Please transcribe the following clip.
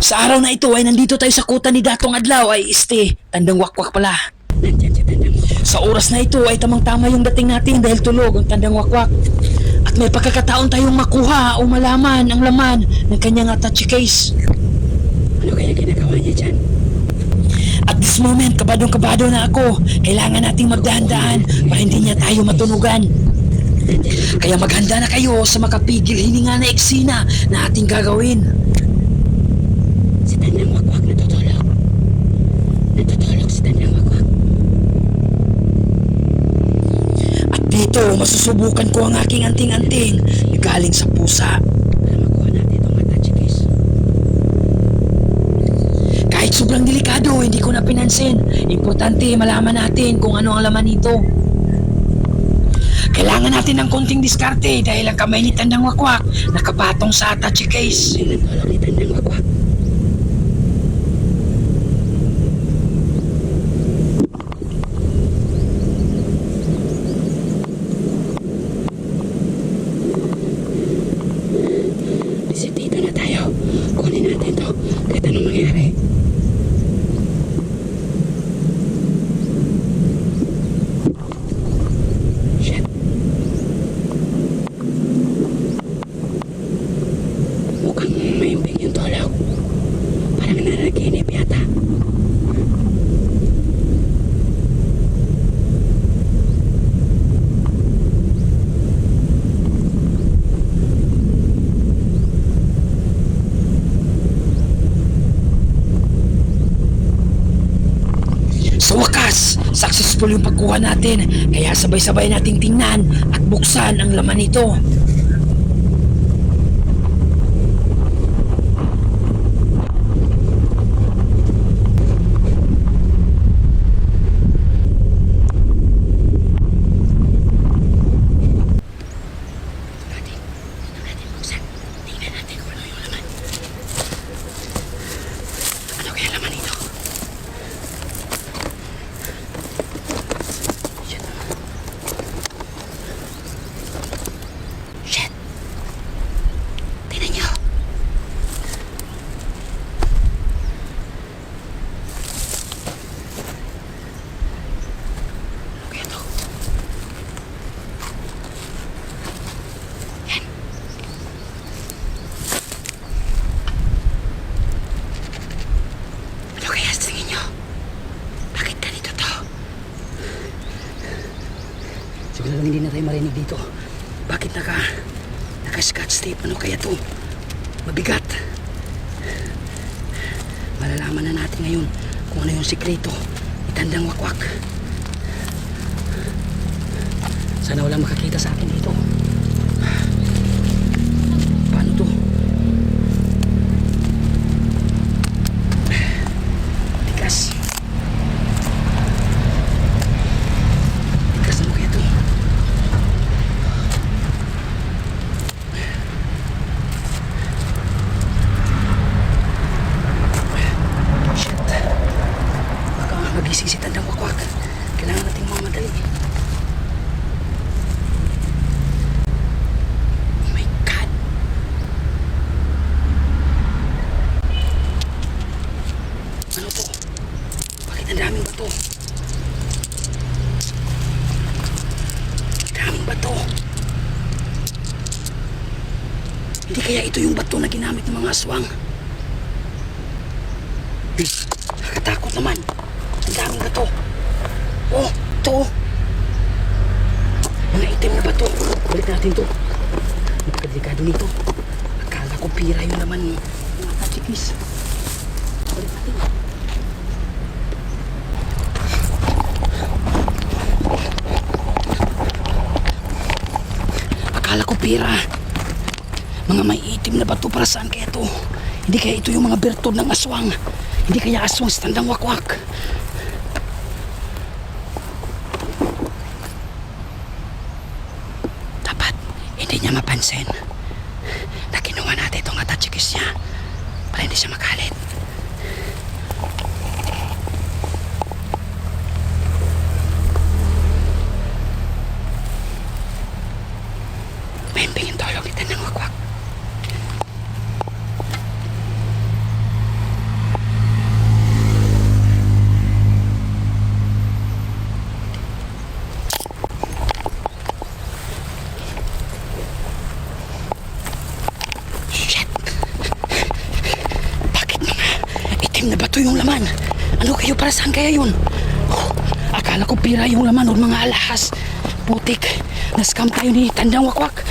Sa araw na ito ay nandito tayo sa kuta ni Datong Adlaw ay este, tandang wakwak pala. Sa oras na ito ay tamang-tama yung dating natin dahil tulog ang tandang wakwak. At may pagkakataon tayong makuha o malaman ang laman ng kanyang attache case. Ano kaya ginagawa niya dyan? At this moment, kabadong-kabado na ako. Kailangan nating magdahan-dahan para hindi niya tayo matunugan. Kaya maghanda na kayo sa makapigil hininga na eksena na ating gagawin. Si Tandang Wakwak natutulog. Natutulog si Tandang Wakwak. At dito, masusubukan ko ang aking anting-anting na galing sa pusa. Kahit sobrang delikado, hindi ko na pinansin. Importante, malaman natin kung ano ang laman nito. Kailangan natin ng konting diskarte dahil ang kamay ni Tandang Wakwak nakapatong sa attache case. Ay, natulog ni Tandang Wakwak. Bisitito na tayo. Kunin natin to. Anong mangyari. Shit. Mukhang maimbing yung tulog. Wakas, successful yung pagkuha natin. Kaya sabay-sabay nating tingnan at buksan ang laman nito. natin. Tingnan natin buksan. Tingnan natin kung ano yung laman. Ano kaya laman ito? Shit. Shit. Tingnan niyo. Ano kaya ito? Yan. Ano kaya sa tingin niyo? Bakit ganito to? Siguro hindi na tayo marinig dito. Bakit naka... Naka-scotch tape? Ano kaya to? Mabigat. Malalaman na natin ngayon kung ano yung sikreto. Itandang wakwak. Sana wala makakita sa akin dito. Paano to? Tigas. Tigas ano kaya to? Shit. Baka magising si Tandang Wakwak. Kailangan nating mamadali. Oh my God. Ano to? Bakit ang daming bato? Bato. Hindi kaya ito yung bato na ginamit ng mga aswang? Eh, Nakatakot naman. Ang daming bato. Oh, ito. oh. Mga itim na bato. Balik natin to. Napakadelikado nito. Akala ko pira yung naman mga tachikis. Balik natin. Akala ko pira. Mga may itim na bato para saan kaya to? Hindi kaya ito yung mga bertod ng aswang. Hindi kaya aswang sa tandang wakwak. Dapat hindi niya mapansin na kinuha natin itong atachikis niya para hindi siya makalit. May yung tulog ni Tandang Wakwak. Ito yung laman. Ano kayo para saan kaya yun? Oh, akala ko pira yung laman o mga alahas. Putik, na-scam tayo ni Tandang Wakwak.